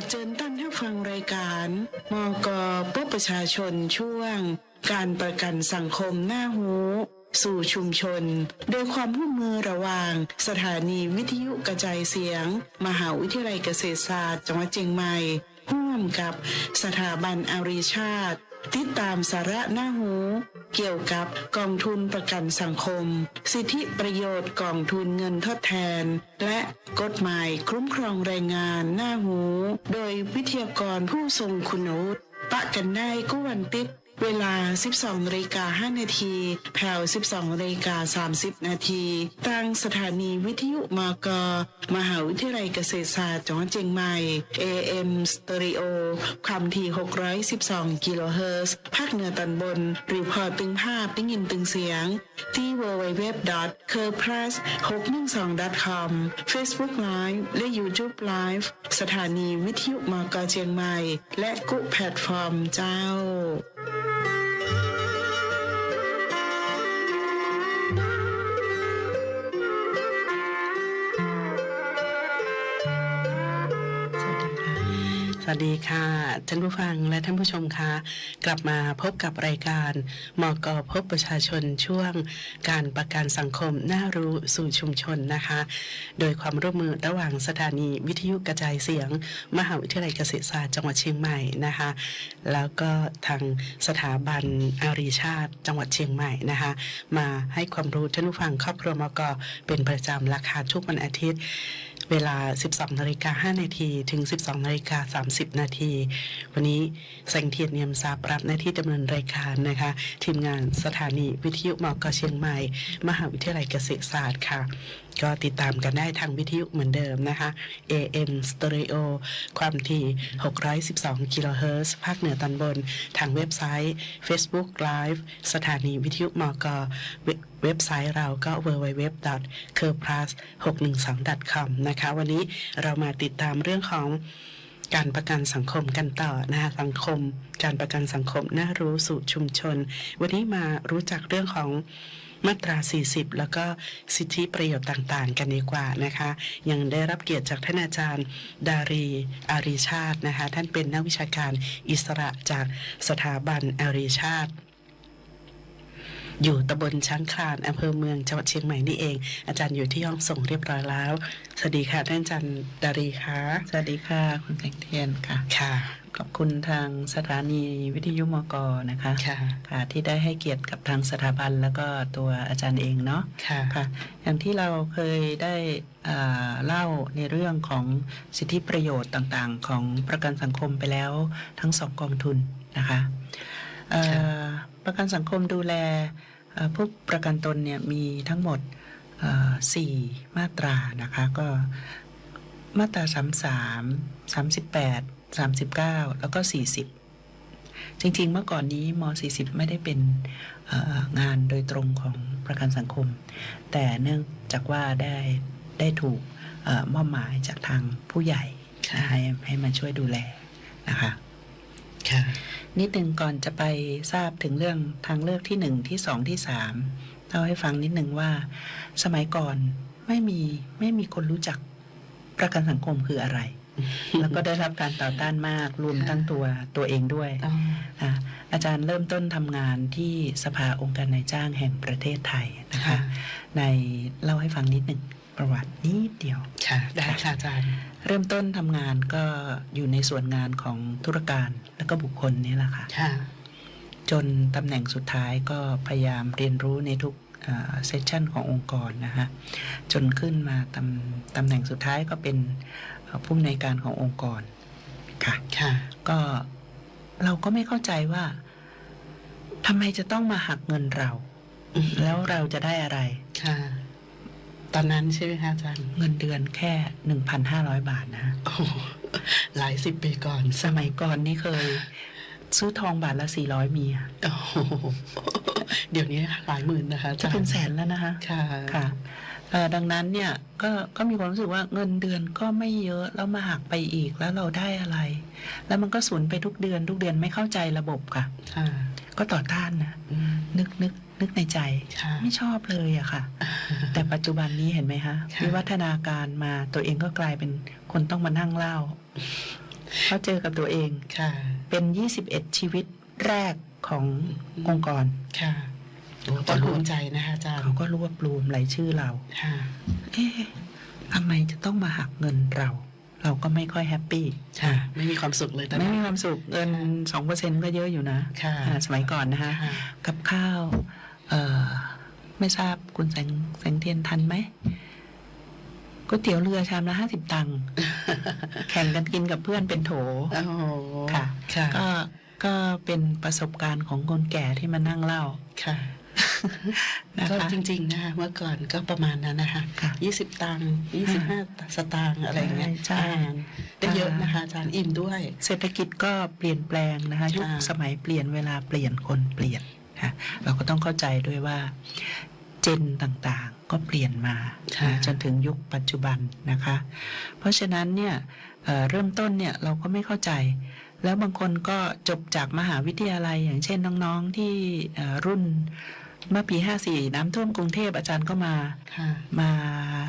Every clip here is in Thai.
ขอเชิญท่านผู้ฟังรายการ มกพบประชาชนช่วง การประกันสังคมหน้าหูสู่ชุมชน โดยความร่วมมือระหว่าง สถานีวิทยุกระจายเสียง มหาวิทยาลัยเกษตรศาสตร์จังหวัดเชียงใหม่ร่วมกับสถาบันอารีชาติ ติดตามสาระหน้าหู เกี่ยวกับกองทุนประกันสังคม สิทธิประโยชน์กองทุนเงินทดแทน และกฎหมายคุ้มครองแรงงานหน้าหู โดยวิทยากรผู้ทรงคุณวุฒิปะกันได้กุวันติด เวลา 12นาฬิกา5นาทีแผ่ว12นาฬิกา30 นาทีตั้งสถานีวิทยุมก มหาวิทยาลัยเกษตรศาสตร์จังหวัดเชียงใหม่ AM Stereo ความถี่ 612 กิโลเฮิรตซ์ภาคเหนือตอนบนหรือพอตึงภาพได้ยินตึงเสียง ที่ www.kerplus612.com Facebook Live และ YouTube Live สถานีวิทยุมกเชียงใหม่ และกุแพลตฟอร์มเจ้า วัสดีค่ะท่านผู้ฟังและท่านผู้ชมค่ะกลับมาพบกับรายการมกพบประชาชนช่วง การประกันสังคมน่ารู้สู่ชุมชนนะคะ โดยความร่วมมือระหว่างสถานีวิทยุกระจายเสียง มหาวิทยาลัยเกษตรศาสตร์จังหวัดเชียงใหม่นะคะ แล้วก็ทางสถาบันอารีชาติจังหวัดเชียงใหม่นะคะ มาให้ความรู้ท่านผู้ฟังครอบครัวมกเป็นประจำราคาทุกวันอาทิตย์ เวลา 12นาฬิกา5นาทีถึง 12นาฬิกา30 นาทีวันนี้แสงเทียนเนียมทราบรับหน้าที่ดำเนินรายการนะคะ ทีมงานสถานีวิทยุมอกเชียงใหม่ มหาวิทยาลัยเกษตรศาสตร์ค่ะก็ติดตามกันได้ทางวิทยุเหมือนเดิมนะคะ AM Stereo ความถี่ 612 กิโลเฮิรตซ์ภาคเหนือตอนบน ทางเว็บไซต์ Facebook Live สถานีวิทยุมกเว็บเว็บไซต์เราก็ www.kerplus612.com นะคะ วันนี้เรามาติดตามเรื่องของการประกันสังคมกันต่อนะคะสังคม การประกันสังคมน่ารู้สู่ชุมชน วันนี้มารู้จักเรื่องของ มาตรา 40 แล้วก็สิทธิประโยชน์ต่างๆ กันดีกว่านะคะ ยังได้รับเกียรติจากท่านอาจารย์ดารีอารีชาตินะคะ ท่านเป็นนักวิชาการอิสระจากสถาบันอารีชาติ อยู่ตำบลช้างคลานอำเภอเมืองจังหวัดเชียงใหม่นี่เอง อาจารย์อยู่ที่ห้องส่งเรียบร้อยแล้ว สวัสดีค่ะท่านอาจารย์ดารีค่ะ สวัสดีค่ะคุณแสงเทียนค่ะ ค่ะ ขอบคุณทางสถานีวิทยุมกนะคะค่ะค่ะที่ได้ให้เกียรติกับทางสถาบันแล้วก็ตัวอาจารย์เองเนาะค่ะค่ะ อย่างที่เราเคยได้อ่าเล่าในเรื่องของสิทธิประโยชน์ต่างๆ ของประกันสังคมไปแล้วทั้งสองกองทุนนะคะเอ่อประกันสังคมดูแลเอ่อ ผู้ประกันตนเนี่ยมีทั้งหมดเอ่อสี่มาตรานะคะก็มาตราสามสามสามสิบแปดสามสิบเก้าแล้วก็สี่สิบจริงๆ เมื่อก่อนนี้มสี่สิบไม่ได้เป็นเอ่องานโดยตรงของประกันสังคม แต่เนื่องจากว่าได้ได้ถูกเอ่อมอบหมายจากทางผู้ใหญ่ค่ะให้ให้มาช่วยดูแลนะคะค่ะ นิดหนึ่งก่อนจะไปทราบถึงเรื่องทางเลือกที่หนึ่งที่สองที่สามเล่าให้ฟังนิดหนึ่งว่า สมัยก่อนไม่มีไม่มีคนรู้จักประกันสังคมคืออะไร แล้วก็ได้รับการต่อต้านมากรวมทั้งตัวตัวเองด้วยอ๋ออะอาจารย์เริ่มต้นทำงานที่สภาองค์การนายจ้างแห่งประเทศไทยนะคะค่ะในเล่าให้ฟังนิดหนึ่ง ประวัตินิดเดียว ค่ะ ได้ค่ะอาจารย์ เริ่มต้นทำงานก็อยู่ในส่วนงานของธุรการและก็บุคคลนี่แหละค่ะ ค่ะ จนตำแหน่งสุดท้ายก็พยายามเรียนรู้ในทุกเซสชันขององค์กรนะคะจนขึ้นมาตำตำแหน่งสุดท้ายก็เป็นเอ่อผู้อำนวยการขององค์กรค่ะค่ะก็เราก็ไม่เข้าใจว่าทำไมจะต้องมาหักเงินเรา แล้วเราจะได้อะไร ค่ะ ตอนนั้นใช่ไหมคะอาจารย์เงินเดือนแค่ 1,500 บาทนะโอ้โหหลายสิบปีก่อนสมัยก่อนนี่เคย ซื้อทองบาทละ 400 มีอะโอ้โหเดี๋ยวนี้หลายหมื่นนะคะอาจะจารย์เป็นแสนแล้วนะคะ ค่ะค่ะเอ่อดังนั้นเนี่ยก็ก็มีความรู้สึกว่าเงินเดือนก็ไม่เยอะแล้วมาหักไปอีกแล้วเราได้อะไร แล้วมันก็สูญไปทุกเดือนทุกเดือนไม่เข้าใจระบบค่ะ ค่ะ ก็ต่อต้านนะอืมนึกนึกนึกในใจค่ะไม่ชอบเลยอะค่ะ แต่ปัจจุบันนี้เห็นไหมคะค่ะวิวัฒนาการมาตัวเองก็กลายเป็นคนต้องมานั่งเล่าเขาเจอกับตัวเองค่ะเป็น21ชีวิตแรกขององค์กรค่ะโอ้ต้องภูมิใจนะคะอาจารย์เขาก็รวบรวมรายชื่อเราค่ะเอ๊ะทำไมจะต้องมาหักเงินเรา เราก็ไม่ค่อยแฮปปี้ค่ะ ไม่มีความสุขเลยตอนไม่นี้ มีความสุขเงินสองเปอร์เซ็นก็เยอะอยู่นะค่ะ อ่าสมัยก่อนนะคะ ค่ะ กับข้าวเอ่อไม่ทราบคุณแสงแสงเทียนทันไหมก๋วยเตี๋ยวเรือชามละห้าสิบตังค์ แข่งกันกินกับเพื่อนเป็นโถ โอ้โหค่ะ ค่ะ ก็ก็เป็นประสบการณ์ของคนแก่ที่มานั่งเล่า ค่ะนะ ก็คะจริงๆนะคะเมื่อก่อนก็ประมาณนั้นนะคะค่ะยี่สิบตังค์ยี่สิบห้าสตางค์อะไรอย่างเงี้ยใช่อาหารได้เยอะนะคะอาจารย์อิ่มด้วย เศรษฐกิจก็เปลี่ยนแปลงนะคะค่ะยุคสมัยเปลี่ยนเวลาเปลี่ยนคนเปลี่ยนค่ะเราก็ต้องเข้าใจด้วยว่าเจนต่างๆก็เปลี่ยนมานะจนถึงยุคปัจจุบันนะคะ เพราะฉะนั้นเนี่ยเอ่อเริ่มต้นเนี่ยเราก็ไม่เข้าใจ แล้วบางคนก็จบจากมหาวิทยาลัยอย่างเช่นน้องๆที่เอ่อรุ่น เมื่อปี 54 น้ำท่วมกรุงเทพอาจารย์ก็มา ค่ะ มา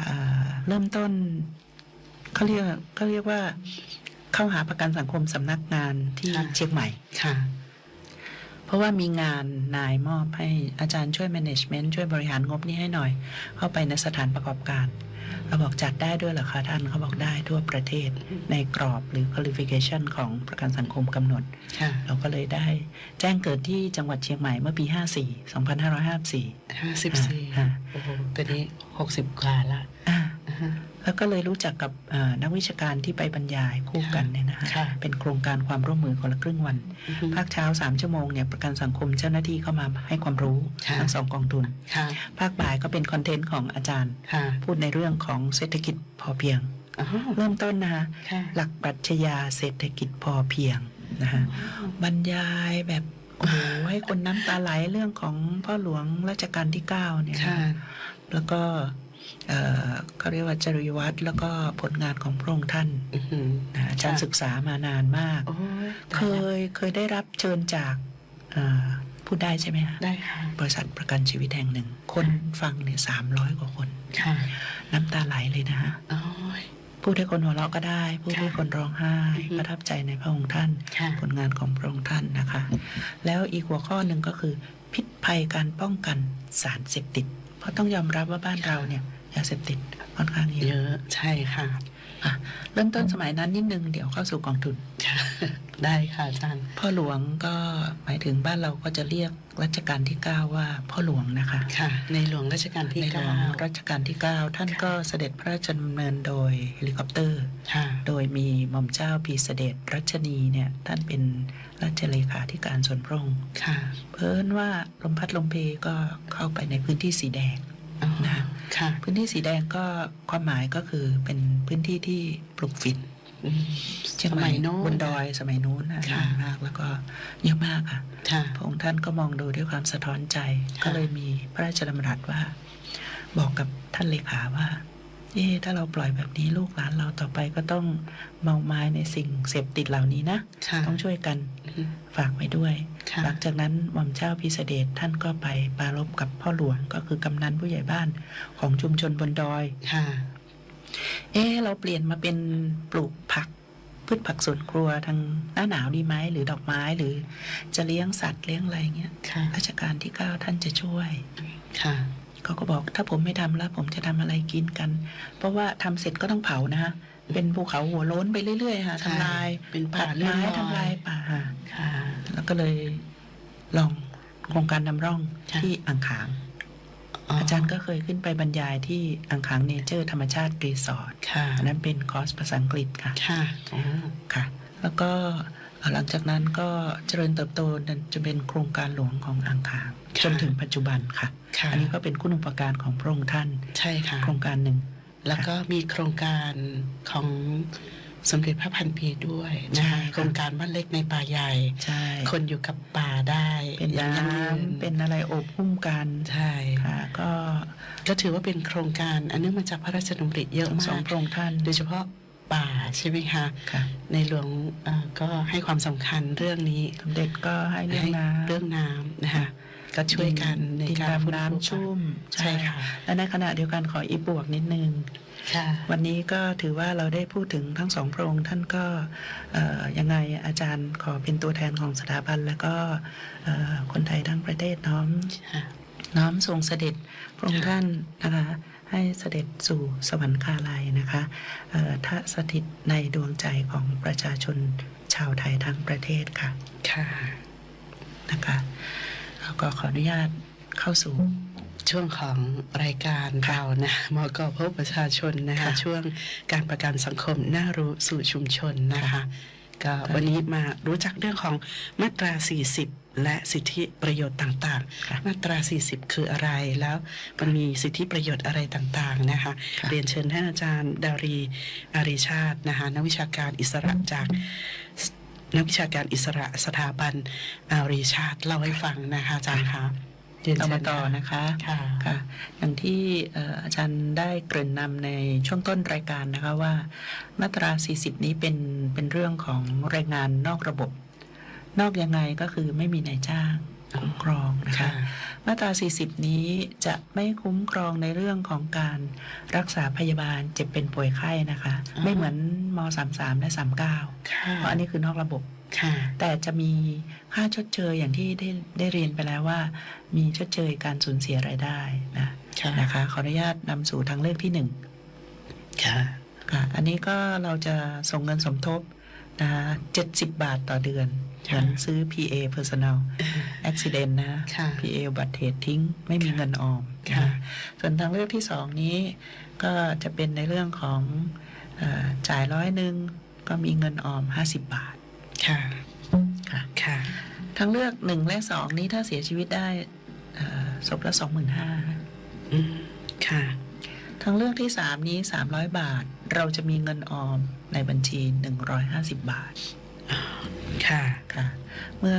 เอ่อเริ่มต้นเขาเรียกเขาเรียกว่า เข้าหาประกันสังคมสำนักงานที่ค่ะ เชียงใหม่ ค่ะ เพราะว่ามีงานนายมอบให้อาจารย์ช่วย management ช่วยบริหารงบนี้ให้หน่อย เข้าไปในสถานประกอบการ เราบอกจัดได้ด้วยเหรอคะท่านเขาบอกได้ทั่วประเทศในกรอบหรือ qualification ของประกันสังคมกำหนดค่ะเราก็เลยได้แจ้งเกิดที่จังหวัดเชียงใหม่เมื่อปี 54 2554ห้าสิบสี่อ่าโอ้โหตอนนี้หกสิบกว่าละอ่าอ่าฮะ แล้วก็เลยรู้จักกับเอ่อนักวิชาการที่ไปบรรยายคู่กันเนี่ยนะคะค่ะเป็นโครงการความร่วมมือคนละครึ่งวันอือฮึภาคเช้า3ชั่วโมงเนี่ยประกันสังคมเจ้าหน้าที่เข้ามาให้ความรู้ค่ะทั้งสองกองทุนค่ะภาคบ่ายก็เป็นคอนเทนต์ของอาจารย์ค่ะพูดในเรื่องของเศรษฐกิจพอเพียงอ๋อเริ่มต้นนะคะค่ะหลักปรัชญาเศรษฐกิจพอเพียงนะคะบรรยายแบบโอ้โหให้คนน้ำตาไหลเรื่องของพ่อหลวงรัชกาลที่9เนี่ยค่ะแล้วก็ เอ่อเขาเรียกว่าจริยวัตรแล้วก็ผลงานของพระองค์ท่านอือหือนะอาจารย์ค่ะศึกษามานานมากโอ้ยเคยเคยได้รับเชิญจากเอ่อพูดได้ใช่ไหมคะได้ค่ะบริษัทประกันชีวิตแห่งหนึ่ง คนฟังเนี่ยสามร้อยกว่าคนค่ะน้ำตาไหลเลยนะฮะโอ้ยพูดให้คนหัวเราะก็ได้ พูดให้ค่ะคนร้องไห้อือฮึประทับใจในพระองค์ท่านค่ะผลงานของพระองค์ท่านนะคะ แล้วอีกหัวข้อหนึ่งก็คือ พิษภัยการป้องกันสารเสพติด เพราะต้องยอมรับว่าบ้านเราเนี่ยยาเสพติดค่อนข้างเยอะ ใช่ค่ะ เริ่มต้นสมัยนั้นนิดนึงเดี๋ยวเข้าสู่กองทุนค่ะได้ค่ะอาจารย์ พ่อหลวงก็หมายถึงบ้านเราก็จะเรียกรัชกาลที่ 9 ว่าพ่อหลวงนะคะ ค่ะ ในหลวงรัชกาลที่ในหลเก้าวงรัชกาลที่ 9 ท่านก็เสด็จพระราชดำเนินโดยเฮลิคอปเตอร์ ค่ะ โดยมีหม่อมเจ้าพีเสด็จรัชนีเนี่ยท่านเป็นราชเลขาธิการส่วนพระองค์ค่ะ เพิ่นว่าลมพัดลมเพก็เข้าไปในพื้นที่สีแดงอ๋อ นะค่ะ พื้นที่สีแดงก็ความหมายก็คือเป็นพื้นที่ที่ปลูกฝิ่นอืมเชียงสใหมัม่ยโน้นบนดอยสมัยนู้นนะค่ะนานมากแล้วก็เยอะมากค่ะค่ะพระองค์ท่านก็มองดูด้วยความสะท้อนใจค่ะก็เลยมีพระราชดำรัสว่า บอกกับท่านเลขาว่า เอ๊ะถ้าเราปล่อยแบบนี้ลูกหลานเราต่อไปก็ต้องเมาไม้ในสิ่งเสพติดเหล่านี้นะค่ะต้องช่วยกันอืมฝากไว้ด้วยค่ะหลังจากนั้นหม่อมเจ้าพิเสดชท่านก็ไปปรารบกับพ่อหลวงก็คือกำนันผู้ใหญ่บ้านของชุมชนบนดอยค่ะเอ๊ะเราเปลี่ยนมาเป็นปลูกผักพืชผักสวนครัวทางหน้าหนาวดีไหมหรือดอกไม้หรือจะเลี้ยงสัตว์เลี้ยงอะไรเงี้ยค่ะราชการที่เก้าท่านจะช่วยค่ะ เขาก็บอกถ้าผมไม่ทำแล้ว ผมจะทำอะไรกินกัน เพราะว่าทำเสร็จก็ต้องเผานะฮะเป็นภูเขาหัวโล้นไปเรื่อยๆค่ะทำลายเป็นป่าตัดเลื่อนไม้ลอยทำลายป่าค่ะค่ะแล้วก็เลยลองโครงการนำร่องค่ะที่อ่างขาง อาจารย์ก็เคยขึ้นไปบรรยายที่อ่างขางเนเจอร์ธรรมชาติรีสอร์ทค่ะอันนั้นเป็นคอร์สภาษาอังกฤษค่ะค่ะอ๋อค่ะแล้วก็เอ่อหลังจากนั้นก็เจริญเติบโตจนเป็นโครงการหลวงของอ่างขางค่ะ จนถึงปัจจุบันค่ะค่ะ อันนี้ก็เป็นคุณอุปการของพระองค์ท่าน ใช่ค่ะ โครงการหนึ่ง แล้วก็มีโครงการของสมเด็จพระพันปีด้วยนะใช่คะค่ะโครงการบ้านเล็กในป่าใหญ่ใช่คนอยู่กับป่าได้ เป็นอย่างยั่งยืน้ำเป็นอะไรโอบหุ้มกัน ใช่ค่ะก็ก็ถือว่าเป็นโครงการอันเนื่องมาจากพระราชดำริเยอะทั้งสอมางกพระองค์ท่าน โดยเฉพาะป่าใช่ไหมคะค่ะในหลวงเอ่อก็ให้ความสำคัญเรื่องนี้สมเด็จก็ให้เรื่องน้ำเรื่องน้ำนะคะ ก็ช่วยกันในดินการดำฟื้นฟูน้ำชุ่มใช่ค่ะ และในขณะเดียวกันขออีกบวกนิดนึงค่ะวันนี้ก็ถือว่าเราได้พูดถึงทั้งสองพระองค์ท่านก็เอ่อยังไงอาจารย์ขอเป็นตัวแทนของสถาบัน แล้วก็เอ่อคนไทยทั้งประเทศน้อมค่ะน้อมทรงเสด็จพระองค์ท่านนะคะให้เสด็จสู่สวรรคาลัยนะคะเอ่อทสถิตในดวงใจของประชาชนชาวไทยทั้งประเทศค่ะ ค่ะ นะคะแล้ว ก็ขออนุญาตเข้าสู่ช่วงของรายการเรานะมกพบประชาชนนะคะค่ะช่วงการประกันสังคมน่ารู้สู่ชุมชนนะคะค่ะก็ค่ะวันนี้มารู้จักเรื่องของมาตรา 40 และสิทธิประโยชน์ต่างค่ะๆมาตรา 40 คืออะไรแล้วมันมีสิทธิประโยชน์อะไรต่างๆนะคะค่ะเรียนเชิญท่านอาจารย์ดารีอาริชาตินะคะนักวิชาการอิสระจาก นักวิชาการอิสระสถาบันอาริชาติเล่าให้ฟังนะคะอาจารย์คะเรียนเราเชิมาญต่อค่ะนะคะค่ะค่ะ อย่างที่เอ่ออาจารย์ได้เกริ่นนำในช่วงต้นรายการนะคะว่า มาตรา 40 นี้เป็นเป็นเรื่องของแรงงานนอกระบบ นอกยังไงก็คือไม่มีนายจ้าง คุ้มครองนะคะค่ะมาตรา 40 นี้จะไม่คุ้มครองในเรื่องของการรักษาพยาบาลเจ็บเป็นป่วยไข้นะคะอ๋อไม่เหมือนม 33 และ 39ค่ะเพราะอันนี้คือนอกระบบค่ะแต่จะมีค่าชดเชยอย่างที่ได้ได้เรียนไปแล้วว่า มีชดเชยการสูญเสียรายได้นะค่ะนะคะขออนุญาตนำสู่ทางเลือกที่หนึ่งค่ะค่ะ อันนี้ก็เราจะส่งเงินสมทบนะคะ70บาทต่อเดือน เหค่ะมือนซื้อ PA personal accident นะค่ะ PA อุบัติเหตุทิ้งไม่มีเงินออมค่ะนะส่วนทางเลือกที่สองนี้ ก็จะเป็นในเรื่องของเออจ่ายร้อยหนึ่งก็มีเงินออม 50 บาทค่ะค่ะ ค่ะ ทางเลือกหนึ่งและสองนี้ถ้าเสียชีวิตได้เอ่อศพละสองหมื่นห้าอืมค่ะ ทางเลือกที่สามนี้สามร้อยบาท เราจะมีเงินออมในบัญชีหนึ่งร้อยห้าสิบบาท ค่ะค่ะ เมื่อ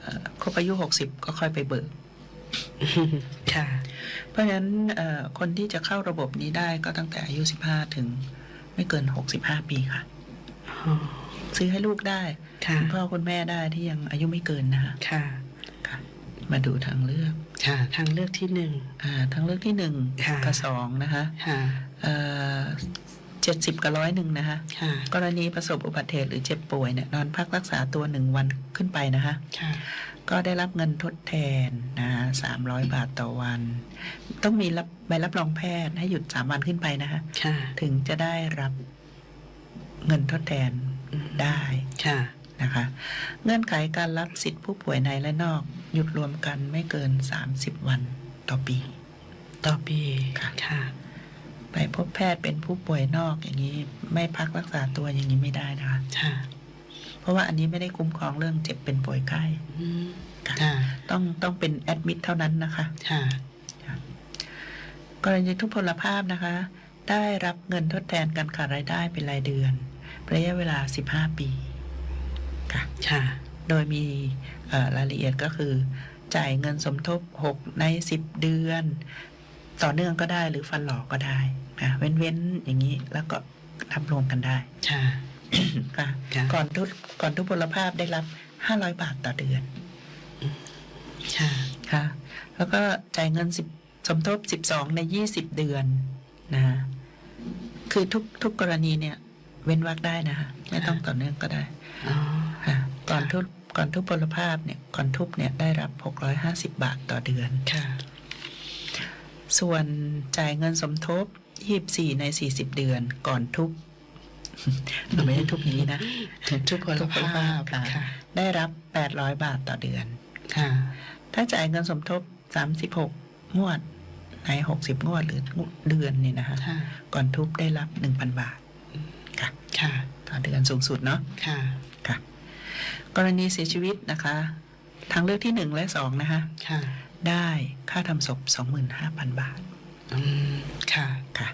เอ่อครบอายุหกสิบก็ค่อยไปเบิก ค่ะ เพราะฉะนั้นเอ่อคนที่จะเข้าระบบนี้ได้ก็ตั้งแต่อายุสิบห้าถึง ไม่เกินหกสิบห้าปีค่ะอ๋อซื้อให้ลูกได้ค่ะคุณพ่อคุณแม่ได้ที่ยังอายุไม่เกินนะคะค่ะค่ะ มาดูทางเลือก ค่ะ ทางเลือกที่หนึ่งอ่าทางเลือกที่หนึ่งค่ะกับสองนะคะ ค่ะเจ็ดสิบกับร้อยหนึ่งนะคะ ค่ะกรณีประสบอุบัติเหตุหรือเจ็บป่วยเนี่ยนอนพักรักษาตัวหนึ่งวันขึ้นไปนะคะ ค่ะ ก็ได้รับเงินทดแทนนะสามร้อยบาทต่อวัน ต้องมีรับใบรับรองแพทย์ให้หยุดสามวันขึ้นไปนะคะ ค่ะ ถึงจะได้รับเงินทดแทนอืมได้ค่ะ นะคะ เงื่อนไขการรับสิทธิผู้ป่วยในและนอก หยุดรวมกันไม่เกิน 30 วันต่อปี ต่อปี ค่ะ ค่ะ ไปพบแพทย์เป็นผู้ป่วยนอกอย่างนี้ ไม่พักรักษาตัวอย่างนี้ไม่ได้นะคะค่ะ เพราะว่าอันนี้ไม่ได้คุ้มครองเรื่องเจ็บเป็นป่วยไข้อืมค่ะค่ะ ต้องต้องเป็นแอดมิดเท่านั้นนะคะ ค่ะ กรณีทุพพลภาพนะคะ ได้รับเงินทดแทนการขาดรายได้เป็นรายเดือนระยะเวลา 15 ปี ค่ะ ค่ะ โดยมีเอ่อรายละเอียดก็คือ จ่ายเงินสมทบ 6 ใน 10 เดือน ต่อเนื่องก็ได้หรือฟันหลอกก็ได้นะเว้นๆอย่างนี้แล้วก็รับรวมกันได้ค่ะค่ะค่ะก่อนทุกก่อนทุพพลภาพได้รับ500บาทต่อเดือนค่ะค่ะ แล้วก็จ่ายเงินสิบสมทบ12ใน20เดือนนะฮะคือทุกทุกกรณีเนี่ย เว้นวรรคได้นะคะไม่ต้องต่อเนื่องก็ได้อ๋อค่ะก่อนค่ะทุบก่อนทุพพลภาพเนี่ยก่อนทุบเนี่ยได้รับ650บาทต่อเดือนค่ะ ส่วนจ่ายเงินสมทบ 24 ใน 40 เดือนก่อนทุบเราไม่ได้ทุบอย่างนี้นะ ทุพพลภาพค่ะค่ะ ได้รับ 800 บาทต่อเดือนค่ะ ถ้าจ่ายเงินสมทบ 36 งวด ใน 60 งวดหรือเดือนนี่นะคะค่ะก่อนทุบได้รับ 1,000 บาท ค่ะ ค่ะ ต่อเดือนสูงสุดเนาะ ค่ะ ค่ะ กรณีเสียชีวิตนะคะ ทางเลือกที่หนึ่งและสองนะคะ ค่ะ ได้ค่าทำศพ 25,000 บาทอืมค่ะ ค่ะ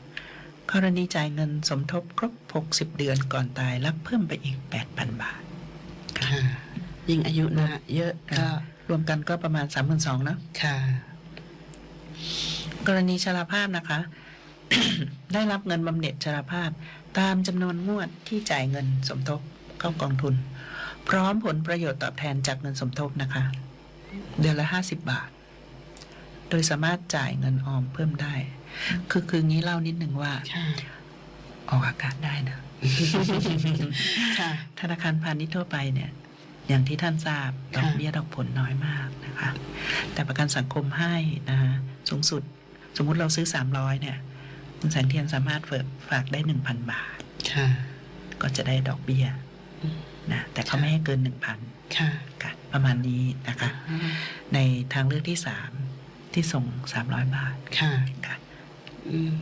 กรณีจ่ายเงินสมทบครบ 60 เดือนก่อนตายรับเพิ่มไปอีก 8,000 บาท ค่ะ ยิ่งอายุนะเยอะก็รวมกันก็ประมาณ 32,000เนอะค่ะ กรณีชราภาพนะคะ ได้รับเงินบำเหน็จชราภาพ ตามจำนวนงวดที่จ่ายเงินสมทบเข้ากองทุน พร้อมผลประโยชน์ตอบแทนจากเงินสมทบนะคะ เดือนละ 50 บาท โดยสามารถจ่ายเงินออมเพิ่มได้ คือคืองี้เล่านิดหนึ่งว่าค่ะออกอากาศได้นะค่ะธนาคารพาณิชย์ทั่วไปเนี่ย อย่างที่ท่านทราบดอกค่ะเบี้ยดอกผลน้อยมากนะคะ แต่ประกันสังคมให้นะคะสูงสุด สมมุติเราซื้อ300เนี่ย คุณแสงเทียนสามารถเฟิกฝากได้1,000บาทค่ะก็จะได้ดอกเบี้ยอืมนะแต่เขาไม่ให้เกิน1,000ค่ะค่ะ ประมาณนี้นะคะ ในทางเลือกที่3 ที่ส่ง300บาทค่ะค่ะอืม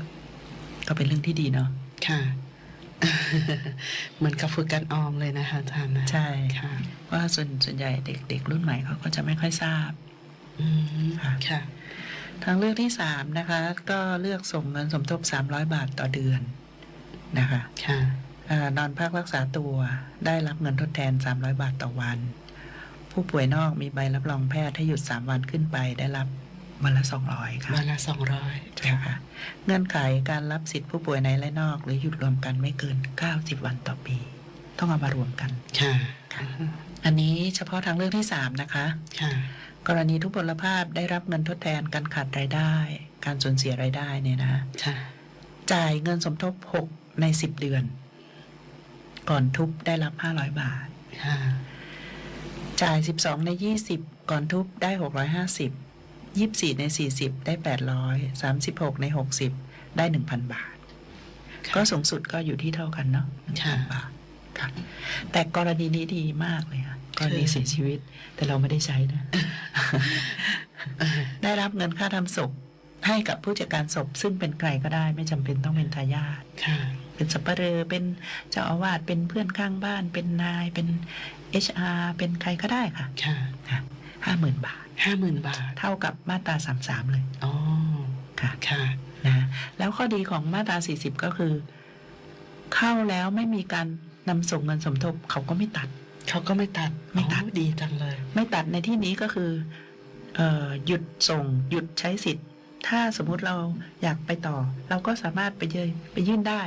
ก็เป็นเรื่องที่ดีเนาะค่ะ เหมือนกับฝึกการออมเลยนะคะอาจารย์นะใช่ค่ะ ว่าส่วนส่วนใหญ่เด็กเด็กรุ่นใหม่เขาก็จะไม่ค่อยทราบอืมค่ะค่ะ ทางเลือกที่สามนะคะ ก็เลือกส่งเงินสมทบ300บาทต่อเดือนนะคะ ค่ะเออนอนพักรักษาตัวได้รับเงินทดแทน 300 บาทต่อวัน ผู้ป่วยนอกมีใบรับรองแพทย์ถ้าหยุด 3 วันขึ้นไปได้รับ วันละ200ค่ะวันละสองร้อยใช่ค่ะเงื่อนไขการรับสิทธิผู้ป่วยในและนอกหรือหยุดรวมกันไม่เกิน 90 วันต่อปี ต้องเอามารวมกันค่ะค่ะอันนี้เฉพาะทางเลือกที่3นะคะค่ะกรณีทุพพลภาพได้รับเงินทดแทนการขาดรายได้ การสูญเสียรายได้เนี่ยนะคะค่ะจ่ายเงินสมทบ 6 ใน 10 เดือน ก่อนทุบได้รับ 500 บาทค่ะจ่าย 12 ใน 20 ก่อนทุบได้ 650 24ใน40ได้800 36ใน60ได้1,000บาท ก็สูงสุดก็อยู่ที่เท่ากันเนาะค่ะ1,000บาทค่ะแต่กรณีนี้ดีมากเลยค่ะกรณีเสียชีวิต แต่เราไม่ได้ใช้นะ ได้รับเงินค่าทำศพให้กับผู้จัดการศพซึ่งเป็นใครก็ได้ไม่จำเป็นต้องเป็นทายาทค่ะเป็นสับปะเรอเป็นเจ้าอาวาสเป็นเพื่อนข้างบ้าน เป็นนายเป็น HR เป็นใครก็ได้ค่ะค่ะห้าหมื่นบาท ห้าหมื่นบาท เท่ากับมาตราสามสามเลย อ๋อ ค่ะ ค่ะ นะแล้วข้อดีของมาตราสี่สิบก็คือ เข้าแล้วไม่มีการนำส่งเงินสมทบเขาก็ไม่ตัด เขาก็ไม่ตัดไม่ตัด อ๋อดีจังเลย ไม่ตัดในที่นี้ก็คือเอ่อหยุดส่ง หยุดใช้สิทธิ์ ถ้าสมมุติเราอยากไปต่อ เราก็สามารถไปเยยไปยื่นได้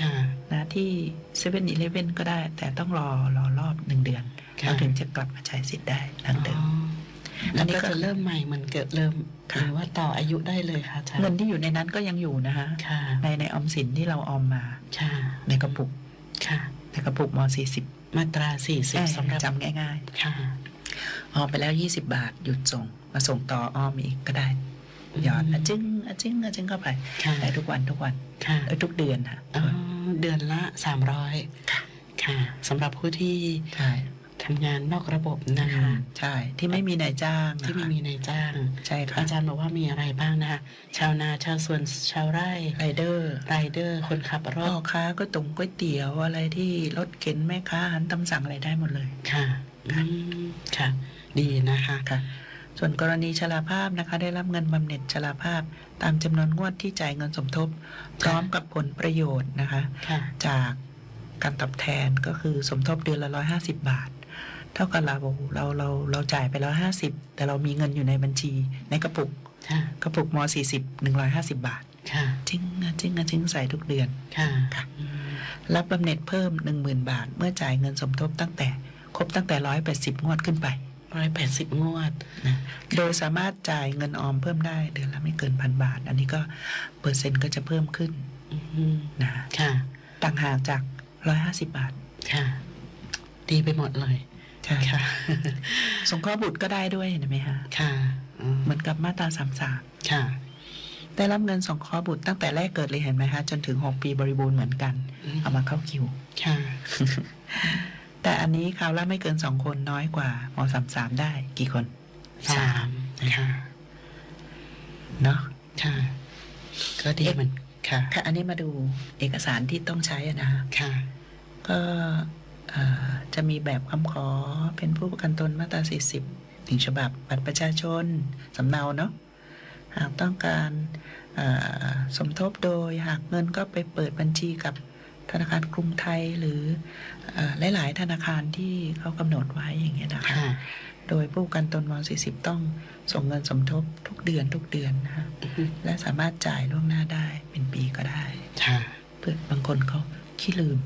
ค่ะ นะที่7 e เ e ่ e อก็ได้ แต่ต้องรอรอรอบหนึ่งเดือนค่ะ เราถึงจะกลับมาใช้สิทธิ์ได้ดังเดิม อ๋ออั แล้วนนี้ก็ก็จะเริ่มใหม่เหมันเกิดเริ่มค่ะหรือว่าต่ออายุได้เลยค่ะอาจารย์เงินที่อยู่ในนั้นก็ยังอยู่นะคะค่ะในในออมสินที่เราออมมาค่ะในกระปุกค่ะในกระปุกม .40 มาตราสี่สิบสำหรับจำง่ายค่ะๆออมไปแล้ว20บาทหยุดส่ง มาส่งต่อออมอีกก็ได้หยอดอะจึ้งอะจึ้งอะจึ้งเข้าไปค่ะได้ทุกวันทุกวันค่ะเอ้ยทุกเดือนค่ะอ๋อเดือนละสามร้อยค่ะค่ะสำหรับผู้ที่ใช่ ทำงานนอกระบบนะคะ ใช่ ที่ไม่มีนายจ้างนะคะที่ไม่มีนายจ้าง ใช่ค่ะอาจารย์บอกว่ามีอะไรบ้างนะคะชาวนาชาวสวนชาวไร่ไรเดอร์ไรเดอร์ คนขับรพ่อถค้าก็ตรงก๋วยเตี๋ยวอะไรที่รถเข็นแม่ค้าอาหันตำสั่งอะไรได้หมดเลยค่ะอืมค่ะ ดีนะคะค่ะ ส่วนกรณีชราภาพนะคะ ได้รับเงินบำเหน็จชราภาพ ตามจำนวนงวดที่จ่ายเงินสมทบ พร้อมกับผลประโยชน์นะคะค่ะจากการตอบแทนก็คือสมทบเดือนละร้อยห้าสิบบาทเท่ากับเราเราเราเราจ่ายไปร้อยห้าสิบแต่เรามีเงินอยู่ในบัญชี ในกระปุกค่ะกระปุกมสี่สิบหนึ่งร้อยห้าสิบบาทค่ะจิ้งอะจิ้งอะจิ้งใส่ทุกเดือนค่ะค่ะอืมรับบำเหน็จเพิ่ม10,000บาท เมื่อจ่ายเงินสมทบตั้งแต่ครบตั้งแต่180งวดขึ้นไปร้อยแปดสิบงวดนะโดยสามารถจ่ายเงินออมเพิ่มได้เดือนละไม่เกินพันบาท อันนี้ก็เปอร์เซ็นต์ก็จะเพิ่มขึ้นอืมนะค่ะต่างหากจาก150บาทค่ะ ดีไปหมดเลย ใช่ค่ะ สงเคราะห์บุตรก็ได้ด้วยเห็นไหมคะค่ะอืมเหมือนกับมาตราค่ะ33ได้รับเงินสงเคราะห์บุตรตั้งแต่แรกเกิดเลยเห็นไหมคะจนถึง6ปีบริบูรณ์เหมือนกัน เอามาเข้าคิว ค่ะ แต่อันนี้คราวละไม่เกิน2คนน้อยกว่าม33ได้กี่คนสามค่ะเนาะค่ะ ก็ดีเหมือนค่ะ ค่ะ อันนี้มาดูเอกสารที่ต้องใช้อะนะค่ะ ก็เอ่อ จะมีแบบคำขอเป็นผู้ประกันตนมาตรา 40หนึ่งฉบับบัตรประชาชนสำเนาเนาะหากต้องการเอ่อสมทบโดยหากเงินก็ไปเปิดบัญชีกับธนาคารกรุงไทยหรือเอ่อหลาย ๆ ธนาคารที่เขากำหนดไว้อย่างเงี้ยนะคะค่ะโดยผู้ประกันตนม .40 ต้องส่งเงินสมทบทุกเดือนทุกเดือนนะคะและสามารถจ่ายล่วงหน้าได้เป็นปีก็ได้ค่ะเพื่อบางคนเขาขี้ลืม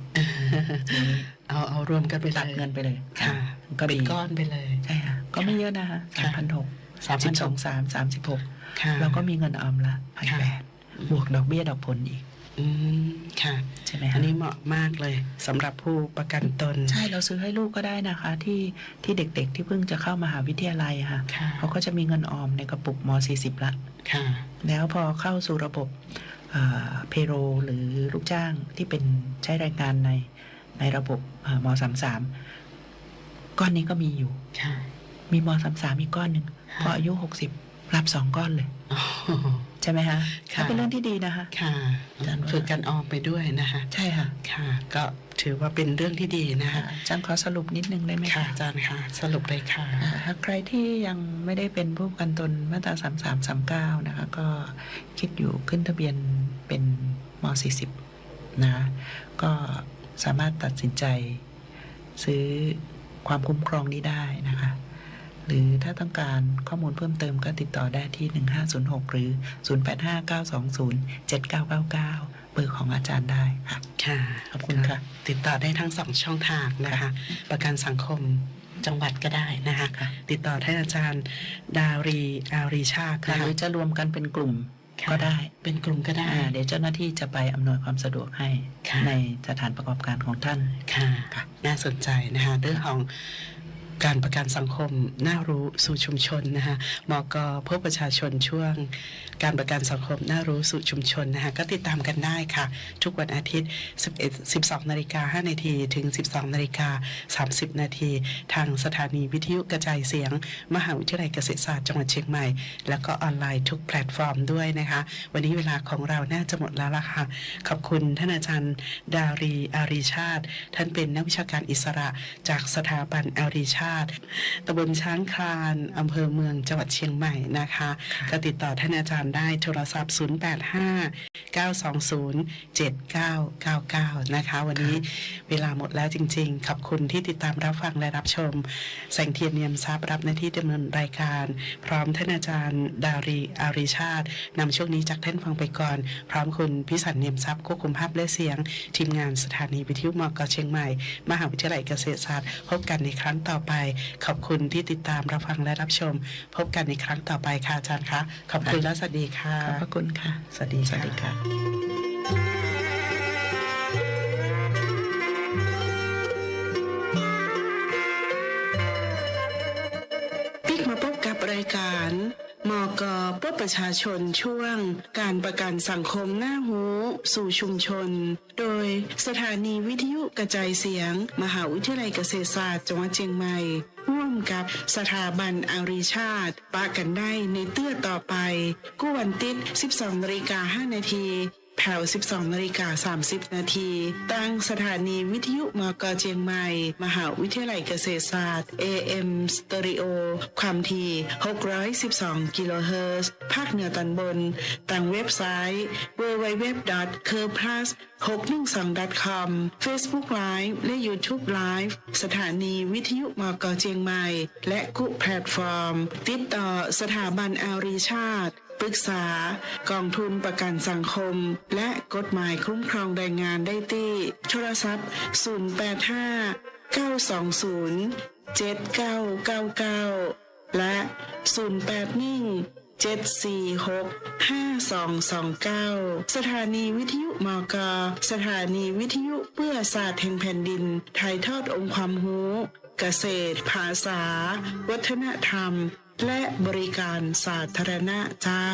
เอาเอารวมกันไปตัดเลยเงินไปเลยค่ะก็เป็นดีก้อนไปเลยใช่ค่ะก็ไม่เยอะนะคะสามค่ะพันหกสามสิพับนสสอองงสามสามสิบหกค่ะเราก็มีเงินออมละพันค่ะแปดบวกดอกเบี้ยดอกผลอีก อืมค่ะใช่ไหมอัคะนนี้เหมาะมากเลยสำหรับผู้ประกันตน ใช่เราซื้อให้ลูกก็ได้นะคะ ที่ที่เด็กๆที่เพิ่งจะเข้ามหาวิทยาลัยค่ะค่ะเขาก็จะมีเงินออมในกระปุกม .40 ละค่ะ แล้วพอเข้าสู่ระบบเพโรหรือลูกจ้างที่เป็นใช้แรงงานใน ในระบบเอ่อมสามสามก้อนนี้ก็มีอยู่ค่ะมีมสามสามอีกก้อนหนึ่งค่ะพออายุหกสิบรับสองก้อนเลยอ๋อใช่ไหมฮะค่ะก็เป็นเรื่องที่ดีนะคะ ค่ะอาจารย์ว่าฝึกกันออมไปด้วยนะคะ ใช่ค่ะ ค่ะ ก็ถือว่าเป็นเรื่องที่ดีนะคะอาจารย์ขอสรุปนิดนึงได้ไหมค่ะคะอาจารย์ค่ะ สรุปเลยค่ะอ่าหากใครที่ยังไม่ได้เป็นผู้ประกันตนมาตราสามสามสามเก้านะคะ ก็คิดอยู่ขึ้นทะเบียนเป็นมสี่สิบนะคะก็ สามารถตัดสินใจ ซื้อความคุ้มครองนี้ได้นะคะ หรือถ้าต้องการข้อมูลเพิ่มเติมก็ติดต่อได้ที่ 1506 หรือ 0859207999 เบอร์ของอาจารย์ได้ค่ะ ค่ะขอบคุณค่ะ ติดต่อได้ทั้งสองช่องทางนะคะ ประกันสังคมจังหวัดก็ได้นะคะค่ะติดต่อท่านอาจารย์ ดารีอารีชาติค่ะนะหคะรือจะรวมกันเป็นกลุ่มค่ะ ก็ได้เป็นกลุ่มก็ได้อ่าเดี๋ยวเจ้าหน้าที่จะไปอำนวยความสะดวกให้ค่ะในสถานประกอบการของท่านค่ะค่ะ น่าสนใจนะคะเรื่องของการประกันสังคมน่ารู้สู่ชุมชนนะคะมกพบประชาชนช่วง การประกันสังคมน่ารู้สู่ชุมชนนะคะก็ติดตามกันได้ค่ะ ทุกวันอาทิตย์ 11 12นาฬิกา5นาทีถึง 12นาฬิกา30 นาทีทางสถานีวิทยุกระจายเสียง มหาวิทยาลัยเกษตรศาสตร์จังหวัดเชียงใหม่ แล้วก็ออนไลน์ทุกแพลตฟอร์มด้วยนะคะ วันนี้เวลาของเราน่าจะหมดแล้วล่ะค่ะ ขอบคุณท่านอาจารย์ ดารีอารีชาติ ท่านเป็นนักวิชาการอิสระจากสถาบันอารีชาติตำบลช้างคลานอำเภอเมืองจังหวัดเชียงใหม่นะคะ ก็ติดต่อท่านอาจารย์ได้โทรศัพท์ 085 920 7999 นะคะ วันนี้เวลาหมดแล้วจริง ๆ ขอบคุณที่ติดตามรับฟังและรับชม แสงเทียนเนียมทรัพย์รับหน้าที่ดำเนินรายการ พร้อมท่านอาจารย์ ดารีอารีชาตินำช่วงนี้จากท่านฟังไปก่อน พร้อมคุณพิสันเนียมทรัพย์ควบคุมภาพและเสียง ทีมงานสถานีวิทยุมกเชียงใหม่ มหาวิทยาลัยเกษตรศาสตร์ พบกันในครั้งต่อไป ขอบคุณที่ติดตามรับฟังและรับชม พบกันในครั้งต่อไปค่ะอาจารย์คะขอบคุณและสวัสดีค่ะขอบพระคุณค่ะ สวัสดีสวัสดีค่ะปิกมาพบกับรายการมกปประชาชนช่วง การประกันสังคมหน้าหู สู่ชุมชน โดยสถานีวิทยุกระจายเสียง มหาวิทยาลัยเกษตรศาสตร์จังหวัดเชียงใหม่ร่ว มกับสถาบันอารีชาติปะกันได้ในเตื้อต่อไปกู้วันติด 12นาฬิกา5นาที แผ่ว12นาฬิกา30 นาที ตั้งสถานีวิทยุมกเจียงใหม่ มหาวิทยาลัยเกษตรศาสตร์ AM Stereo ความถี่ 612 กิโลเฮิรตซ์ ภาคเหนือตอนบน ตั้งเว็บไซต์ www.curplus612.com Facebook Live และ YouTube Live สถานีวิทยุมกเจียงใหม่ และกุแพลตฟอร์ม ติดต่อสถาบันอารีชาติ ปรึกษากองทุนประกันสังคม และกฎหมายคุ้มครองแรงงานได้ที่ โทรศัพท์ 085 920 7999 และ 081 746 5229 สถานีวิทยุมอกสถานีวิทยุเพื่อศาสตร์แห่งแผ่นดิน ถ่ายทอดองค์ความรู้ เกษตร ภาษา วัฒนธรรม และบริการสาธารณะเจ้า